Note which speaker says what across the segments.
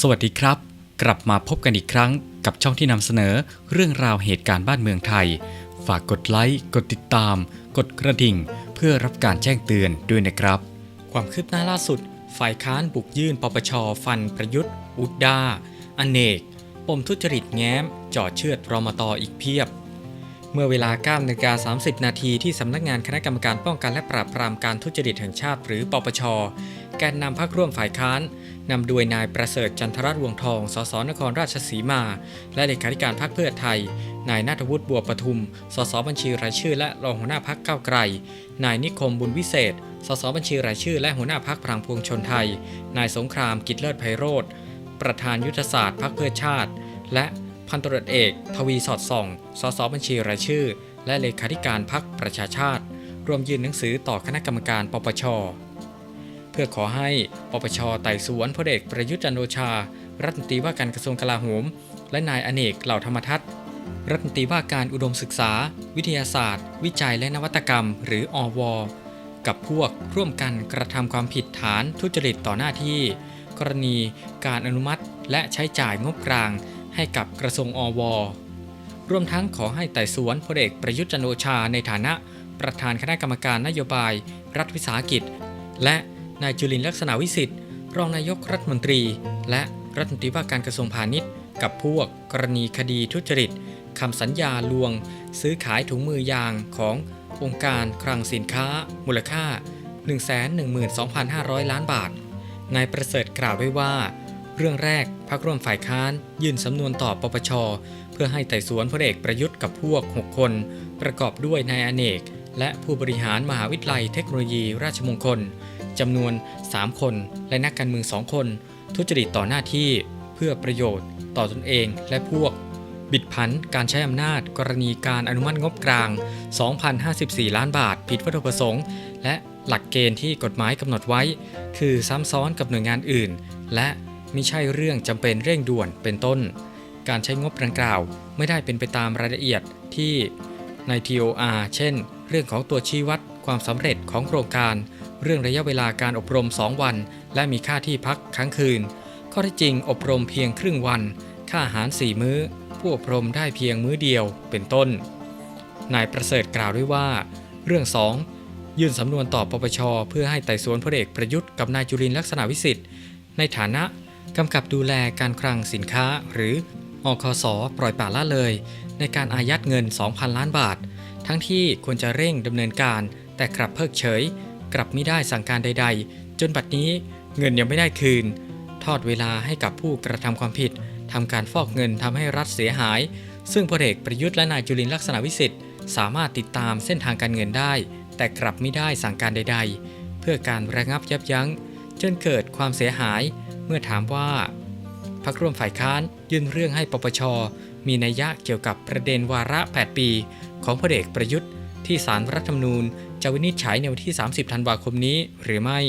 Speaker 1: สวัสดีครับ กลับมาพบกันอีกครั้งกับช่องที่นำเสนอเรื่องราวเหตุการณ์บ้านเมืองไทย ฝากกดไลค์กดติดตาม กดกระดิ่ง เพื่อรับการแจ้งเตือนด้วยนะครับ ความคืบหน้าล่าสุด ฝ่ายค้านบุกยื่นปปชฟันประยุทธ์ อุดดาอเนก ปมทุจริตแง้มจ่อเชือดรมตออีกเพียบ เมื่อเวลา9นาฬิกา30 นาทีที่สำนักงานคณะกรรมการป้องกันและปราบปรามการทุจริตแห่งชาติหรือปปชแกนนำพักร่วมฝ่ายค้าน นำโดยนายประเสริฐจันทรัตน์วงทอง สสนครราชสีมา และเลขาธิการพักเพื่อไทย นายนาถวุฒิบัวประทุม สสบัญชีรายชื่อ และรองหัวหน้าพักก้าวไกล นายนิคมบุญวิเศษ สสบัญชีรายชื่อ และหัวหน้าพักพลังพวงชนไทย นายสงครามกิจเลิศไพโรธ ประธานยุทธศาสตร์พักเพื่อชาติ และพันตรวจเอก ทวีสอดส่อง สสบัญชีรายชื่อ และเลขาธิการพักประชาชาติ รวมยื่นหนังสือต่อคณะกรรมการปปช เพื่อขอให้ปปชไต่สวนพลเอกประยุทธ์จันโอชา รัฐมนตรีว่าการกระทรวงกลาโหม และนายอเนกเหล่าธรรมทัศน์รัฐมนตรีว่าการอุดมศึกษา วิทยาศาสตร์ วิจัยและนวัตกรรม หรืออว กับพวกร่วมกันกระทำความผิดฐานทุจริตต่อหน้าที่ กรณีการอนุมัติและใช้จ่ายงบกลาง ให้กับกระทรวงอว รวมทั้งขอให้ไต่สวนพลเอกประยุทธ์จันโอชาในฐานะ ประธานคณะกรรมการนโยบาย รัฐวิสาหกิจ และ นายจุลินลักษณะวิสิทธิ์รองนายกรัฐมนตรี และรัฐมนตรีว่าการกระทรวงพาณิชย์ กับพวกกรณีคดีทุจริตคำสัญญาลวง ซื้อขายถุงมือยางขององค์การคลังสินค้า มูลค่า 112,500 ล้านบาท นายประเสริฐกล่าวไว้ว่า เรื่องแรกพักร่วมฝ่ายค้านยื่นสำนวนต่อปปช เพื่อให้ไต่สวนพลเอกประยุทธ์กับพวก 6 คน ประกอบด้วยนายอเนก และผู้บริหารมหาวิทยาลัยเทคโนโลยีราชมงคล จำนวน 3 คน และนักการเมือง2คน ทุจริตต่อหน้าที่เพื่อประโยชน์ต่อตนเองและพวก บิดผันการใช้อำนาจ กรณีการอนุมัติงบกลาง 2,054 ล้านบาท ผิดวัตถุประสงค์ และหลักเกณฑ์ที่กฎหมายกำหนดไว้ คือซ้ำซ้อนกับหน่วยงานอื่น และมิใช่เรื่องจำเป็นเร่งด่วนเป็นต้น การใช้งบดังกล่าว ไม่ได้เป็นไปตามรายละเอียดที่ใน TOR เช่น เรื่องของตัวชี้วัดความสำเร็จของโครงการ เรื่องระยะเวลาการอบรม 2 วัน และมีค่าที่พักค้างคืน ข้อเท็จจริงอบรมเพียงครึ่งวัน ค่าอาหาร 4 มื้อ ผู้อบรมได้เพียงมื้อเดียวเป็นต้น นายประเสริฐกล่าวด้วยว่า เรื่อง 2 ยื่นสำนวนต่อปปช เพื่อให้ไต่สวนพลเอกประยุทธ์กับนายจุลินลักษณะวิสิทธิ์ในฐานะกำกับดูแลการคลังสินค้า หรืออคสปล่อยปละละเลย ในการอายัดเงิน 2,000 ล้านบาท ทั้งที่ควรจะเร่งดำเนินการแต่กลับเพิกเฉย กลับไม่ได้สั่งการใด ๆ จนบัดนี้เงินยังไม่ได้คืน ทอดเวลาให้กับผู้กระทำความผิดทำการฟอกเงินทำให้รัฐเสียหาย ซึ่งพลเอกประยุทธ์และนายจุลินลักษณะวิสิทธิ์สามารถติดตามเส้นทางการเงินได้ แต่กลับไม่ได้สั่งการใด ๆ เพื่อการระงับยับยั้ง จนเกิดความเสียหาย เมื่อถามว่าพักร่วมฝ่ายค้านยื่นเรื่องให้ปปช มีนัยยะเกี่ยวกับประเด็นวาระ 8 ปี ของพลเอกประยุทธ์ที่สารรัฐธรรมนูญ จะวินิจฉัยในวันที่ 30 ธันวาคมนี้หรือไม่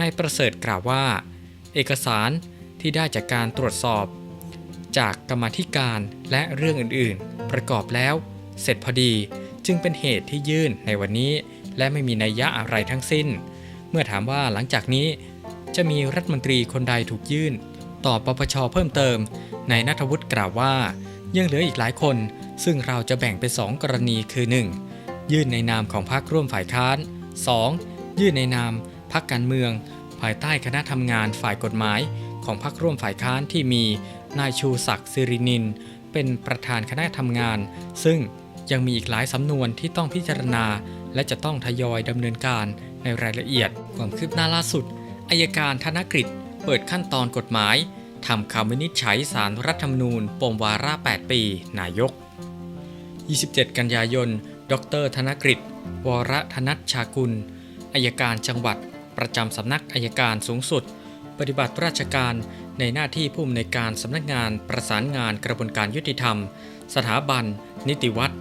Speaker 1: นายประเสริฐกล่าวว่า เอกสารที่ได้จากการตรวจสอบ จากกรรมธิการและเรื่องอื่นๆ ประกอบแล้ว เสร็จพอดีจึงเป็นเหตุที่ยื่นในวันนี้ และไม่มีนัยยะอะไรทั้งสิ้น เมื่อถามว่าหลังจากนี้ จะมีรัฐมนตรีคนใดถูกยื่น ต่อปปชเพิ่มเติมนายนัทวุฒิกล่าวว่ายังเหลืออีกหลายคน ซึ่งเราจะแบ่งเป็น 2 กรณีคือ 1. ยื่นในนามของพรรคร่วมฝ่ายค้าน 2. ยื่นในนามพรรคการเมือง ภายใต้คณะทำงานฝ่ายกฎหมาย ของพรรคร่วมฝ่ายค้านที่มีนายชูศักดิ์สิรินิน เป็นประธานคณะทำงาน ซึ่งยังมีอีกหลายสำนวนที่ต้องพิจารณา และจะต้องทยอยดำเนินการในรายละเอียด ความคืบหน้าล่าสุดอายการธนกฤษเปิดขั้นตอนกฎหมายทำคำวินิจฉัยสารรัฐธรรมนูญปมวาระ 8 ปี นายก 27 กันยายน ดรธนกฤษวรธนัชชากุลอายการจังหวัด ประจำสำนักอายการสูงสุด ปฏิบัติราชการในหน้าที่ผู้อำนวยการสำนักงานประสานงานกระบวนการยุติธรรม สถาบัน นิติวัตร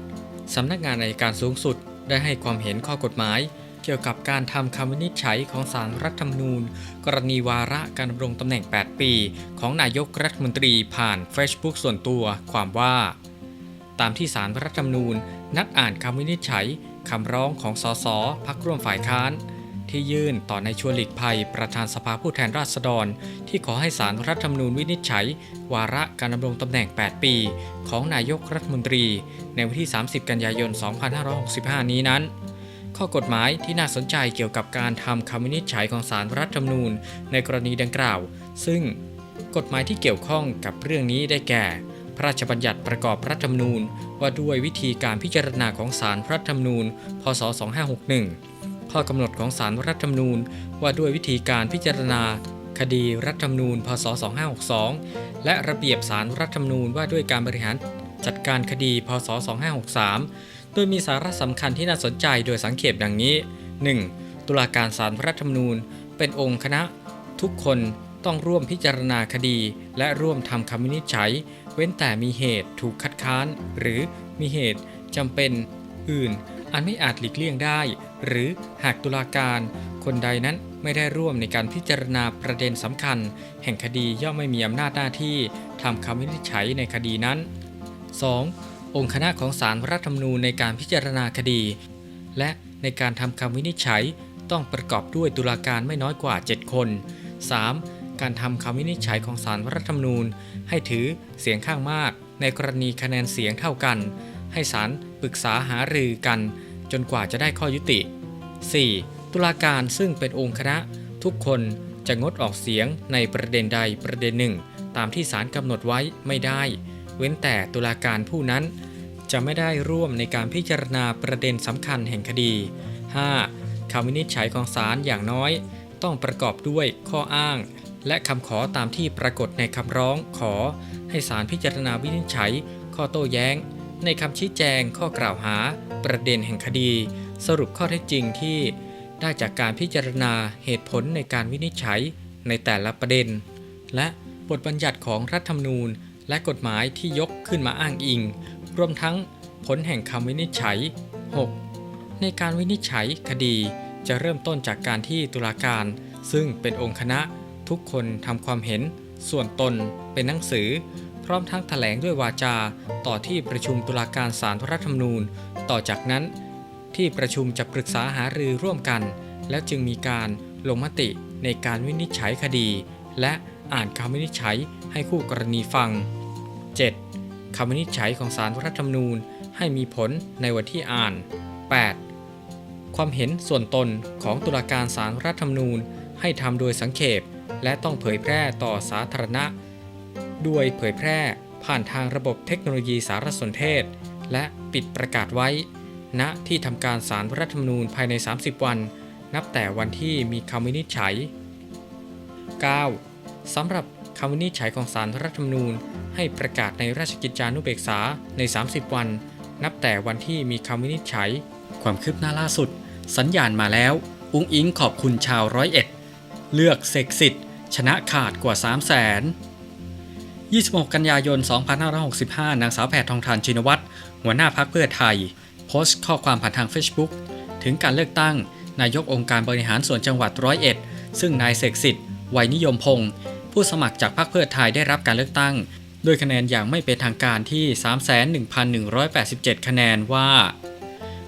Speaker 1: สำนักงานอายการสูงสุด ได้ให้ความเห็นข้อกฎหมาย เกี่ยวกับการทำคำวินิจฉัยของสารรัฐธรรมนูญ กรณีวาระการดำรงตำแหน่ง 8 ปี ของนายกรัฐมนตรีผ่าน Facebook ส่วนตัวความว่า ตามที่สารรัฐธรรมนูญ นัดอ่านคำวินิจฉัยคำร้องของสสพักร่วมฝ่ายค้าน ที่ยื่นต่อนายชวนหลีกภัย ประธานสภาผู้แทนราษฎร ที่ขอให้สารรัฐธรรมนูญวินิจฉัย วาระการดำรงตำแหน่ง 8 ปี ของนายกรัฐมนตรี ในวันที่ 30 กันยายน 2565 นี้นั้นข้อกฎหมายที่น่าสนใจเกี่ยวกับการทำคำวินิจฉัยของสารรัฐธรรมนูญในกรณีดังกล่าว ซึ่งกฎหมายที่เกี่ยวข้องกับเรื่องนี้ได้แก่ พระราชบัญญัติประกอบรัฐธรรมนูญ ว่าด้วยวิธีการพิจารณาของศาลรัฐธรรมนูญ พศ 2561 ข้อกำหนดของศาลรัฐธรรมนูญ ว่าด้วยวิธีการพิจารณา คดีรัฐธรรมนูญ พศ 2562 และระเบียบศาลรัฐธรรมนูญว่าด้วยการบริหารจัดการคดี พศ 2563 โดยมีสาระสำคัญที่น่าสนใจโดยสังเขปดังนี้ 1. ตุลาการศาลรัฐธรรมนูญ เป็นองค์คณะทุกคน ต้องร่วมพิจารณาคดี และร่วมทำคำวินิจฉัย เว้นแต่มีเหตุถูกคัดค้าน หรือมีเหตุจำเป็นอื่น อันไม่อาจหลีกเลี่ยงได้ หรือหากตุลาการ คนใดนั้นไม่ได้ร่วมในการพิจารณาประเด็นสำคัญ แห่งคดีย่อมไม่มีอำนาจหน้าที่ทำคำวินิจฉัยในคดีนั้น 2. องค์คณะของศาลรัฐธรรมนูญในการพิจารณาคดี และในการทำคำวินิจฉัยต้องประกอบด้วยตุลาการไม่น้อยกว่า 7 คน 3. การทำคำวินิจฉัยของศาลรัฐธรรมนูญ ให้ถือเสียงข้างมาก ในกรณีคะแนนเสียงเท่ากัน ให้ศาลปรึกษาหารือกัน จนกว่าจะได้ข้อยุติ 4. ตุลาการซึ่งเป็นองค์คณะ ทุกคนจะงดออกเสียงในประเด็นใดประเด็นหนึ่ง ตามที่ศาลกำหนดไว้ไม่ได้ เว้นแต่ตุลาการผู้นั้น จะไม่ได้ร่วมในการพิจารณาประเด็นสำคัญแห่งคดี 5. คำวินิจฉัยของศาลอย่างน้อย ต้องประกอบด้วยข้ออ้าง และคำขอตามที่ปรากฏในคำร้องขอ ให้ศาลพิจารณาวินิจฉัย ข้อโต้แย้ง ในคำชี้แจงข้อกล่าวหา ประเด็นแห่งคดี สรุปข้อเท็จจริงที่ ได้จากการพิจารณาเหตุผลในการวินิจฉัยในแต่ละประเด็น และบทบัญญัติของรัฐธรรมนูญ และกฎหมายที่ยกขึ้นมาอ้างอิง รวมทั้งผลแห่งคำวินิจฉัย 6. ในการวินิจฉัยคดีจะเริ่มต้นจากการที่ตุลาการ ซึ่งเป็นองค์คณะ ทุกคนทำความเห็น ส่วนตนเป็นหนังสือ พร้อมทั้งถแถลงด้วยวาจา ต่อที่ประชุมตุลาการศาลรัฐธรรมนูญ ต่อจากนั้น ที่ประชุมจะปรึกษาหารือร่วมกัน แล้วจึงมีการลงมติในการวินิจฉัยคดี และอ่านคำวินิจฉัยให้คู่กรณีฟัง 7. คำวินิจฉัยของศาลรัฐธรรมนูญให้มีผลในวันที่อ่าน 8. ความเห็นส่วนตนของตุลาการศาลรัฐธรรมนูญให้ทำโดยสังเขป และต้องเผยแพร่ต่อสาธารณะ ด้วยเผยแพร่ผ่านทางระบบเทคโนโลยีสารสนเทศ และปิดประกาศไว้ ณที่ทำการศาลรัฐธรรมนูญภายใน 30 วัน นับแต่วันที่มีคำวินิจฉัย 9. สำหรับคำวินิจฉัยของศาลรัฐธรรมนูญ ให้ประกาศในราชกิจจานุเบกษาใน 30 วัน นับแต่วันที่มีคำวินิจฉัย ความคืบหน้าล่าสุด สัญญาณมาแล้ว อุ้งอิงขอบคุณชาวร้อยเอ็ด เลือกเสกสิทธิ์ชนะขาดกว่า 3 0 0 0 0 0 26 กันยายน 2565 นางสาวแพทองทานชินวัตร หัวหน้าพักเพื่อไทย โพสต์ข้อความผ่านทาง Facebook ถึงการเลือกตั้ง นายกองค์การบริหารส่วนจังหวัดร้อยเอ็ด ซึ่งนายเสกสิทธิ์ไวยนิยมพงศ์ผู้สมัครจากพรรคเพื่อไทยได้รับการเลือกตั้ง โดยคะแนนอย่างไม่เป็นทางการที่ 31,187 คะแนนว่า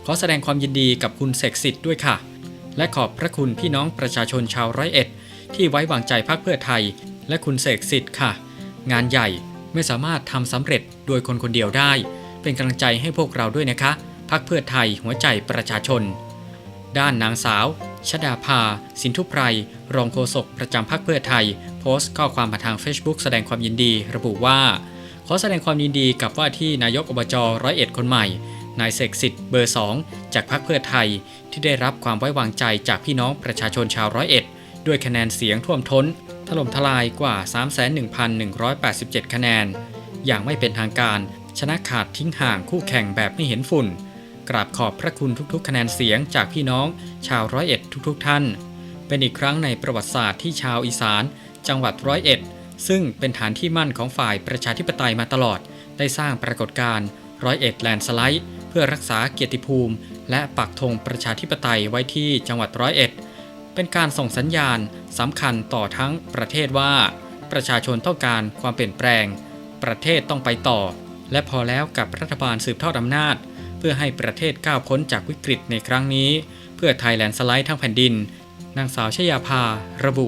Speaker 1: ขอแสดงความยินดีกับคุณเสกสิทธิ์ด้วยค่ะ และขอบพระคุณพี่น้องประชาชนชาวร้อยเอ็ด ที่ไว้วางใจพรรคเพื่อไทย และคุณเสกสิทธิ์ค่ะ งานใหญ่ไม่สามารถทำสำเร็จโดยคนคนเดียวได้ เป็นกำลังใจให้พวกเราด้วยนะคะพรรคเพื่อไทยหัวใจประชาชน ด้านนางสาว ชดาภา สินทุไพรรองโฆษกประจำพรรคเพื่อไทย โพสต์ข้อความผ่านทาง Facebook แสดงความยินดี ระบุว่า ขอแสดงความยินดีกับว่าที่นายกอบจร้อยเอ็ดคนใหม่ นายเสกสิทธิ์เบอร์2จากพรรคเพื่อไทยที่ได้รับความไว้วางใจจากพี่น้องประชาชนชาวร้อยเอ็ดด้วยคะแนนเสียงท่วมท้น ถล่มทลายกว่า 31,187 คะแนน อย่างไม่เป็นทางการชนะขาดทิ้งห่างคู่แข่งแบบไม่เห็นฝุ่น กราบขอบพระคุณทุกๆ คะแนนเสียงจากพี่น้อง ชาวร้อยเอ็ดทุกๆ ท่าน เป็นอีกครั้งในประวัติศาสตร์ที่ชาวอีสาน จังหวัดร้อยเอ็ดซึ่งเป็นฐานที่มั่นของฝ่ายประชาธิปไตยมาตลอด ได้สร้างปรากฏการณ์ร้อยเอ็ดแลนด์สไลด์ เพื่อรักษาเกียรติภูมิ และปักธงประชาธิปไตยไว้ที่จังหวัดร้อยเอ็ด เป็นการส่งสัญญาณสำคัญต่อทั้งประเทศว่า ประชาชนต้องการความเปลี่ยนแปลง ประเทศต้องไปต่อ และพอแล้วกับรัฐบาลสืบทอดอำนาจ เพื่อให้ประเทศก้าวพ้นจากวิกฤตในครั้งนี้ เพื่อไทยแลนด์สไลด์ทั้งแผ่นดิน นางสาวชยาภา ระบุ